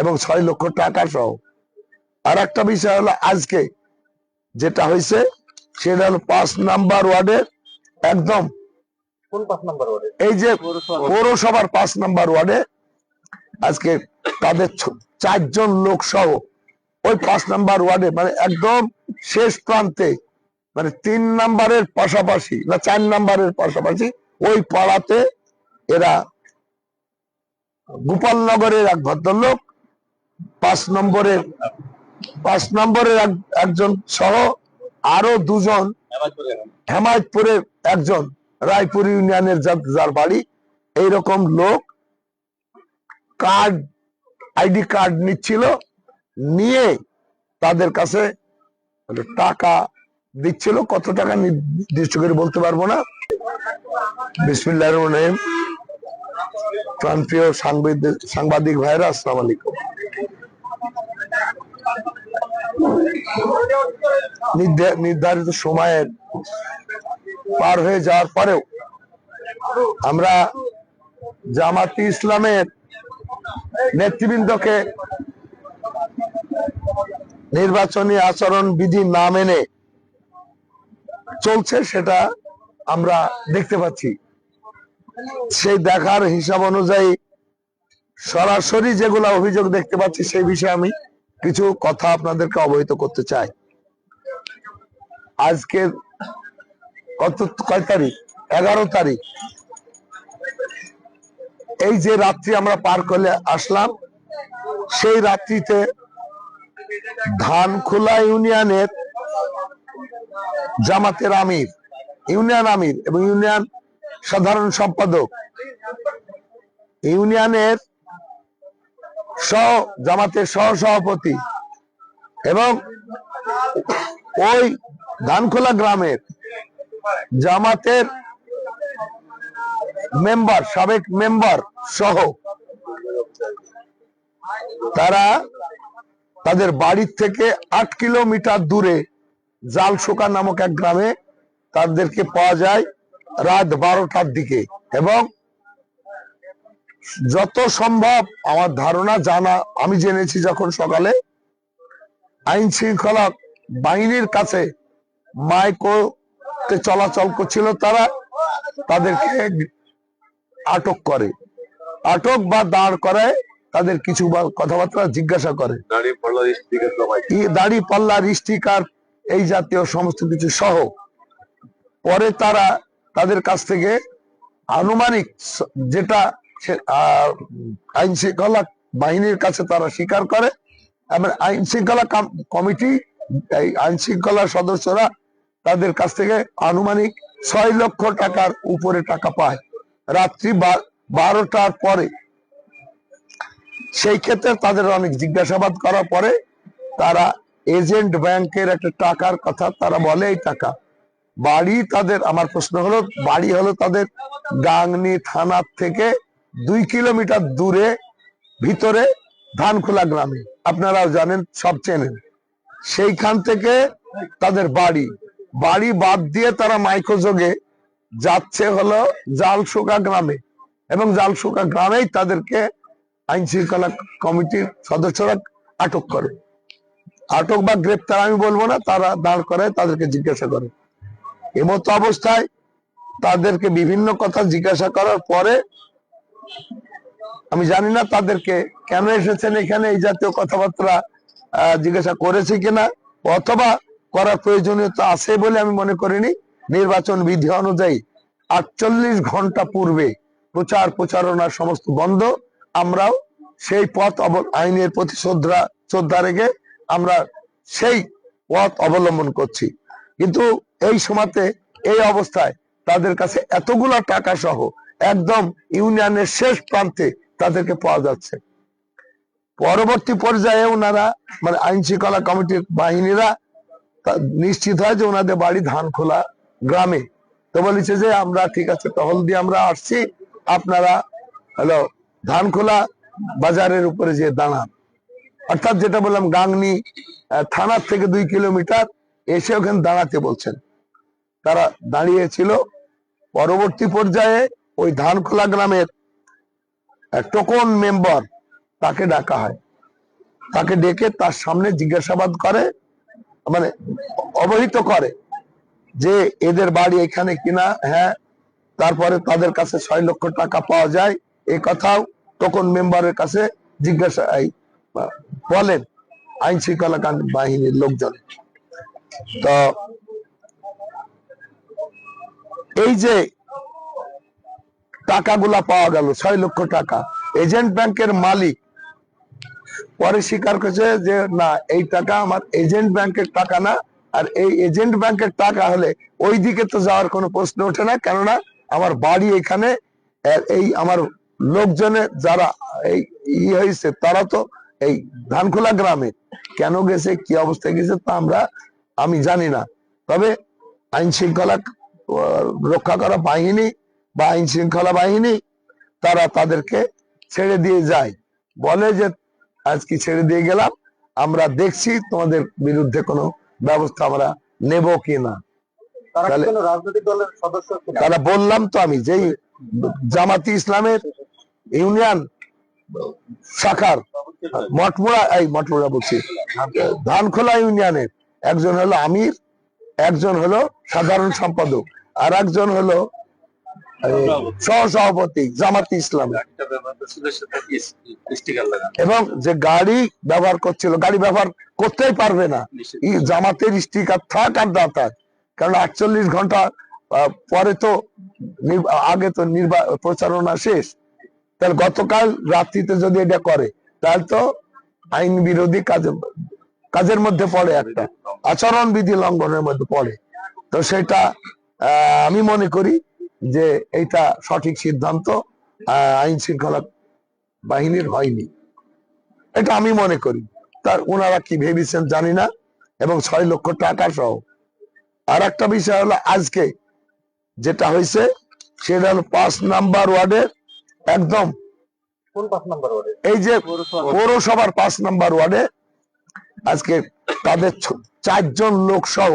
এবং ছয় লক্ষ টাকা সহ। আর একটা বিষয় হলো আজকে যেটা হয়েছে সেটা হলো পাঁচ নাম্বার ওয়ার্ডের একদম এই যে পৌরসভার পাঁচ নাম্বার ওয়ার্ডে আজকে তাদের চারজন লোক সহ ওই পাঁচ নাম্বার ওয়ার্ডে মানে একদম শেষ প্রান্তে মানে তিন নাম্বারের পাশাপাশি না চার নাম্বারের পাশাপাশি ওই পাড়াতে এরা গোপালনগরের এক ভদ্রলোক পাঁচ নম্বরের পাঁচ নম্বরের একজন সহ আরও দুজন হেমায়তপুরের একজন, রায়পুর ইউনিয়নের যার বাড়ি। এইরকম লোক কার্ড, আইডি কার্ড নিচ্ছিল, নিয়ে তাদের কাছে মানে টাকা দিচ্ছিল। কত টাকা নির্দিষ্ট করে বলতে পারব না। বিসমিল্লাহ রহিম। প্রাণপ্রিয় সাংবাদিক ভাইরা আসসালাম আলাইকুম। নির্ধারিত সময়ের পার হয়ে যাওয়ার পরেও আমরা জামাতি ইসলামের নেতৃবৃন্দকে নির্বাচনী আচরণ বিধি না মেনে চলছে সেটা আমরা দেখতে পাচ্ছি। সেই দেখার হিসাব অনুযায়ী সরাসরি যেগুলো অভিযোগ দেখতে পাচ্ছি সেই বিষয়ে আমি কিছু কথা আপনাদেরকে অবহিত করতে চাই। আজকে কত কয় তারিখ? এগারো তারিখ। এই যে রাত্রি আমরা পার করলে আসলাম, সেই রাত্রিতে ধানখোলা ইউনিয়নের জামাতের আমির, ইউনিয়ন আমির এবং ইউনিয়ন সাধারণ সম্পাদক, ইউনিয়নের সহ জামাতের সহ সভাপতি এবং ওই ধানখোলা গ্রামের জামাতের মেম্বার, সাবেক মেম্বার সহ তারা তাদের বাড়ির থেকে আট কিলোমিটার দূরে জালশোকা নামক এক গ্রামে তাদেরকে পাওয়া যায় রাত বারোটার দিকে এবং যত সম্ভব আমার ধারণা জানা আমি জেনেছি যখন সকালে। আইন শৃঙ্খলা বাহিনীর কাছে মাইকো চলাচল করছিল তারা তাদেরকে আটক করে। আটক বা দাঁড় করায় তাদের কিছু কথাবার্তা জিজ্ঞাসা করে। দাড়ি পাল্লা স্টিকার এই জাতীয় সমস্ত কিছু সহ। পরে তারা তাদের কাছ থেকে আনুমানিক যেটা আইন শৃঙ্খলা বাহিনীর কাছে তারা স্বীকার করে। এবং আইন শৃঙ্খলা কমিটি, এই আইন শৃঙ্খলার সদস্যরা তাদের কাছ থেকে আনুমানিক ছয় লক্ষ টাকার উপরে টাকা পায়। রাত্রি বারোটার পরে। সেই ক্ষেত্রে তাদের অনেক জিজ্ঞাসাবাদ করার পরে তারা এজেন্ট ব্যাংকের একটা টাকার কথা তারা বলে এই টাকা। বাড়ি তাদের, আমার প্রশ্ন হলো, বাড়ি হলো তাদের গাংনি থানার থেকে দুই কিলোমিটার দূরে, ভিতরে ধানখোলা গ্রামে। আপনারাও জানেন, সব চেনেন। সেইখান থেকে তাদের বাড়ি। বাড়ি বাদ দিয়ে তারা মাইক্রোযোগে যাচ্ছে হলো জালসোকা গ্রামে। এবং জালসোকা গ্রামেই তাদেরকে আইন শৃঙ্খলা কমিটির সদস্যরা আটক করে। আটক বা গ্রেপ্তার আমি বলব না, তারা দাঁড় করে, তাদেরকে জিজ্ঞাসা করে। এমতো অবস্থায় তাদেরকে বিভিন্ন কথা জিজ্ঞাসা করার পরে আমি জানি না তাদেরকে কেন এসেছেন এখানে, এই জাতীয় কথাবার্তা জিজ্ঞাসা করেছে কিনা, অথবা করার প্রয়োজনীয়তা আছে বলে আমি মনে করিনি। নির্বাচন বিধি অনুযায়ী আটচল্লিশ ঘণ্টা পূর্বে প্রচার প্রচারণার সমস্ত বন্ধ। আমরাও সেই পথ আইনের প্রতি শ্রদ্ধা শ্রদ্ধা রেখে আমরা সেই পথ অবলম্বন করছি। কিন্তু এই সময়তে এই অবস্থায় তাদের কাছে এতগুলা টাকা সহ একদম ইউনিয়নের শেষ প্রান্তে তাদেরকে পাওয়া যাচ্ছে। পরবর্তী পর্যায়ে ওনারা মানে আইন শৃঙ্খলা কমিটির বাহিনীরা নিশ্চিত হয় যে ওনাদের বাড়ি ধানখোলা গ্রামে। তো বলেছে যে, আমরা ঠিক আছে, টহল দিয়ে আমরা আসছি। আপনারা হলো ধানখোলা বাজারের উপরে যে দাঁড়ান। অর্থাৎ যেটা বললাম, গাংনি থানার থেকে দুই কিলোমিটার এসে ওখানে দাঁড়াতে বলছেন। তারা দাঁড়িয়েছিল। পরবর্তী পর্যায়ে ওই ধানখোলা গ্রামের টোকন মেম্বার তাকে ডাকা হয়। তাকে ডেকে তার সামনে জিজ্ঞাসাবাদ করে মানে অবহিত করে যে এদের বাড়ি এখানে কিনা হ্যাঁ তারপরে তাদের কাছে ছয় লক্ষ টাকা পাওয়া যায়। এই কথাও তখন মেম্বারের কাছে জিজ্ঞাসা বলেন আইন শৃঙ্খলা বাহিনীর লোকজন। তো এই যে টাকাগুলা পাওয়া গেল, ছয় লক্ষ টাকা। এজেন্ট ব্যাংকের মালিক পরে স্বীকার করেছে যে, না, এই টাকা আমার এজেন্ট ব্যাংকের টাকা না, আর এই এজেন্ট ব্যাংকের টাকা হলে ওই দিকে তো যাওয়ার কোনো প্রশ্ন ওঠে না। কেননা, আমার বাড়ি এখানে এই আমার লোকজনে যারা, এই ই হয়েছে, তারা তো এই ধানখোলা গ্রামে। কেন গেছে, কি অবস্থায় গেছে তা আমরা, আমি জানি না। তবে আইন শৃঙ্খলা রক্ষা করা বাহিনী বা আইন শৃঙ্খলা বাহিনী তারা তাদেরকে ছেড়ে দিয়ে যায়। বলে যে আজকে ছেড়ে দিয়ে গেলাম? আমরা দেখছি তোমাদের বিরুদ্ধে কোনো ব্যবস্থা আমরা নেব কি না তারা বললাম তো আমি যেই জামাতি ইসলামের ইউনিয়ন শাখার মঠমুড়া এই মঠমুড়া বলছি ধানখোলা ইউনিয়নের একজন হলো আমির একজন হলো সাধারণ সম্পাদক আর একজন হলো সহ সভাপতি জামাতি ইসলাম। এবং যে গাড়ি ব্যবহার করছিল গাড়ি ব্যবহার করতেই পারবে না। জামাতের স্টিকার থাক আর না থাক কারণ আটচল্লিশ ঘণ্টা পরে তো আগে তো নির্বা প্রচারণা শেষ। তাহলে গতকাল রাত্রিতে যদি এটা করে তাহলে তো আইন বিরোধী কাজে কাজের মধ্যে পড়ে একটা। আচরণ বিধি লঙ্ঘনের মধ্যে পড়ে। তো সেটা আহ, আমি মনে করি যে এইটা সঠিক সিদ্ধান্ত আহ, আইন শৃঙ্খলা বাহিনীর হয়নি। এটা আমি মনে করি। তার ওনারা কি ভেবেছেন জানি না এবং ছয় লক্ষ টাকা সহ। আর একটা বিষয় হলো আজকে যেটা হয়েছে সেটা হলো পাঁচ নাম্বার ওয়ার্ডের একদম কোন পাঁচ নম্বর ওয়ার্ডে এই যে পৌরসভার পাঁচ নাম্বার ওয়ার্ডে আজকে তাদের চারজন লোক সহ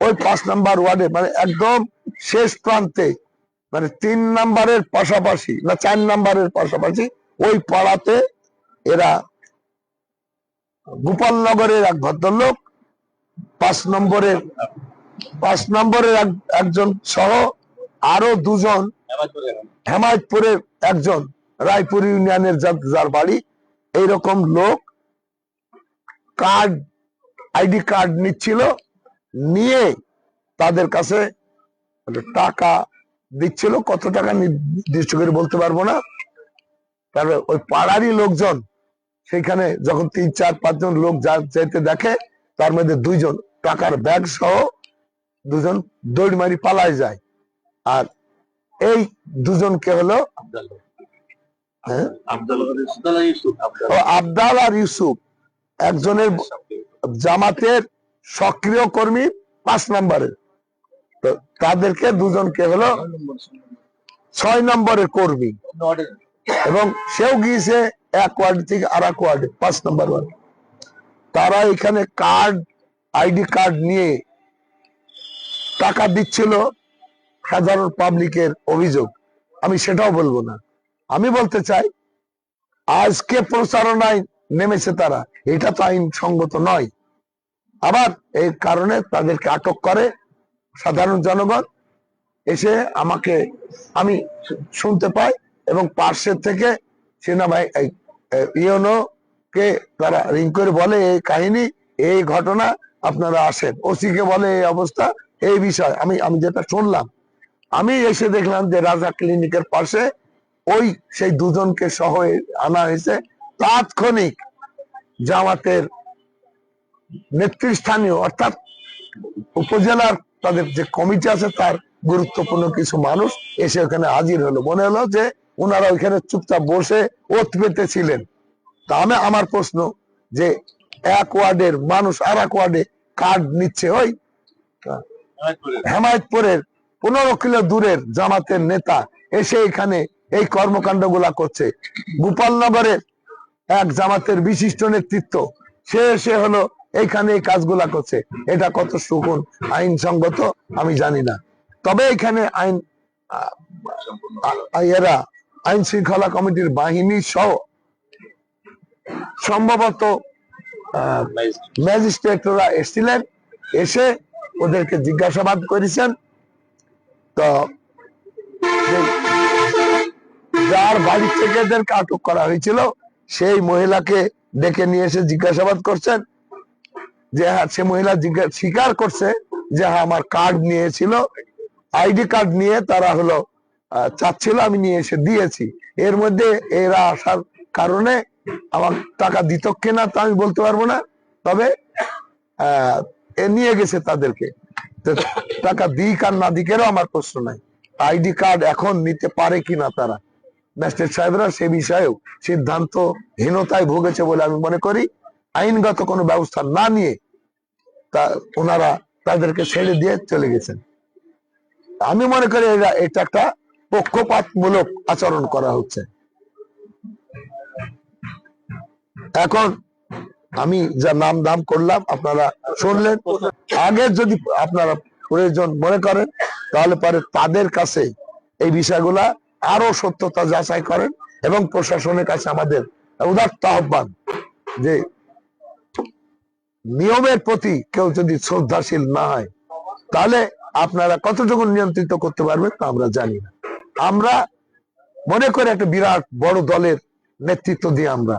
ওই পাঁচ নাম্বার ওয়ার্ডে মানে একদম শেষ প্রান্তে মানে তিন নাম্বারের পাশাপাশি না চার নাম্বারের পাশাপাশি ওই পাড়াতে এরা গোপালনগরের এক ভদ্রলোক, পাঁচ নম্বরের পাঁচ নম্বরের একজন সহ আরও দুজন হেমায়তপুরের একজন রায়পুর ইউনিয়নের যার- বাড়ি। এইরকম লোক কার্ড, আইডি কার্ড নিচ্ছিল, নিয়ে তাদের কাছে টাকা দিচ্ছিল কত টাকা নির্দিষ্ট করে বলতে পারব না। তারপরে ওই পাড়ারই লোকজন সেখানে যখন তিন চার পাঁচজন লোক যা যেতে দেখে তার মধ্যে দুইজন টাকার ব্যাগ সহ দুজন দৌড় মারি পালায় যায়। আর এই দুজনকে হলো হ্যাঁ? আবদাল আর ইউসুফ একজনের জামাতের সক্রিয় কর্মী পাঁচ নম্বরের। তো তাদেরকে দুজনকে হলো ছয় নম্বরের কর্মী। এবং সেও গিয়েছে এক ওয়ার্ড থেকে আর এক ওয়ার্ডে পাঁচ নম্বর ওয়ার্ড। তারা এখানে কার্ড আইডি কার্ড নিয়ে টাকা দিচ্ছিল সাধারণ পাবলিকের অভিযোগ। আমি সেটাও বলব না। আমি বলতে চাই আজকে প্রচারণায় নেমেছে তারা। এটা তো আইন সঙ্গত নয়। আবার এই কারণে তাদেরকে আটক করে সাধারণ জনগণ এসে আমাকে, আমি শুনতে পাই এবং পার্শ্বের থেকে সেনাবাহিনী কে তারা রিং করে বলে, এই কাহিনী, এই ঘটনা আপনারা আসেন। ওসি কে বলে, এই অবস্থা, এই বিষয়। আমি আমি যেটা শুনলাম, আমি এসে দেখলাম যে রাজা ক্লিনিকের পাশে ওই সেই দুজনকে সহ আনা হয়েছে তাৎক্ষণিক জামাতের নেতৃস্থানীয়, অর্থাৎ উপজেলার তাদের যে কমিটি আছে তার গুরুত্বপূর্ণ কিছু মানুষ এসে ওখানে হাজির হলো। মনে হলো যে ওনারা ওইখানে চুপচাপ বসে ওত পেতেছিলেন তা আমি আমার প্রশ্ন যে এক ওয়ার্ডের মানুষ আর এক ওয়ার্ডে কার্ড নিচ্ছে ওই হেমায়তপুরের। পনেরো কিলো দূরের জামাতের নেতা এসে এখানে এই কর্মকাণ্ডগুলা করছে। গোপালনগরের এক জামাতের বিশিষ্ট নেতৃত্ব সে এসে হলো এইখানে এই কাজগুলা করছে। এটা কত সুগুণ আইনসঙ্গত আমি জানি না। তবে এখানে আইন এরা আইন শৃঙ্খলা কমিটির বাহিনী সহ সম্ভবত ম্যাজিস্ট্রেটরা এসেছিলেন, এসে ওদেরকে জিজ্ঞাসাবাদ করেছেন। তো যার বাড়ি থেকে এদেরকে আটক করা হয়েছিল, সেই মহিলাকে ডেকে নিয়ে এসে জিজ্ঞাসাবাদ করছেন। যে হ্যাঁ সে মহিলা স্বীকার করছে যে হ্যাঁ আমার কার্ড নিয়েছিল। আইডি কার্ড নিয়ে তারা হলো চাচ্ছিল আমি নিয়ে এসে দিয়েছি। এর মধ্যে এরা আসার কারণে আমার টাকা দিত কিনা তা আমি বলতে পারব না। তবে এ নিয়ে গেছে তাদেরকে। টাকা দিক আর না দিকেরও আমার প্রশ্ন নাই। আইডি কার্ড এখন নিতে পারে কিনা তারা? ম্যাজিস্ট্রেট সাহেবরা সে বিষয়েও সিদ্ধান্ত হীনতায় ভুগেছে বলে আমি মনে করি। আইনগত কোনো ব্যবস্থা না নিয়ে তা ওনারা তাদেরকে ছেড়ে দিয়ে চলে গেছেন। আমি মনে করি এটা একটা পক্ষপাতমূলক আচরণ করা হচ্ছে। এখন আমি যা নাম দাম করলাম, আপনারা শুনলেন। আগে যদি আপনারা প্রয়োজন মনে করেন, তাহলে পরে তাদের কাছে এই বিষয়গুলা আরও সত্যতা যাচাই করেন এবং প্রশাসনের কাছে আমাদের উদাত্ত আহ্বান যে নিয়মের প্রতি কেউ যদি শ্রদ্ধাশীল না হয়, তাহলে আপনারা কতটুকু নিয়ন্ত্রিত করতে পারবেন তা আমরা জানি না। আমরা মনে করি একটা বিরাট বড় দলের নেতৃত্ব দিয়ে আমরা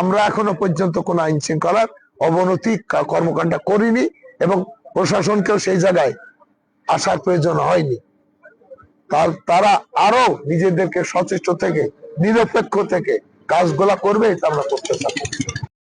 আমরা এখনও পর্যন্ত কোন আইন শৃঙ্খলার অবনতি কর্মকাণ্ড করিনি এবং প্রশাসনকেও সেই জায়গায় আসার প্রয়োজন হয়নি। তার আরও নিজেদেরকে সচেষ্ট থেকে, নিরপেক্ষ থেকে কাজগুলা করবে এটা আমরা করতে চাই।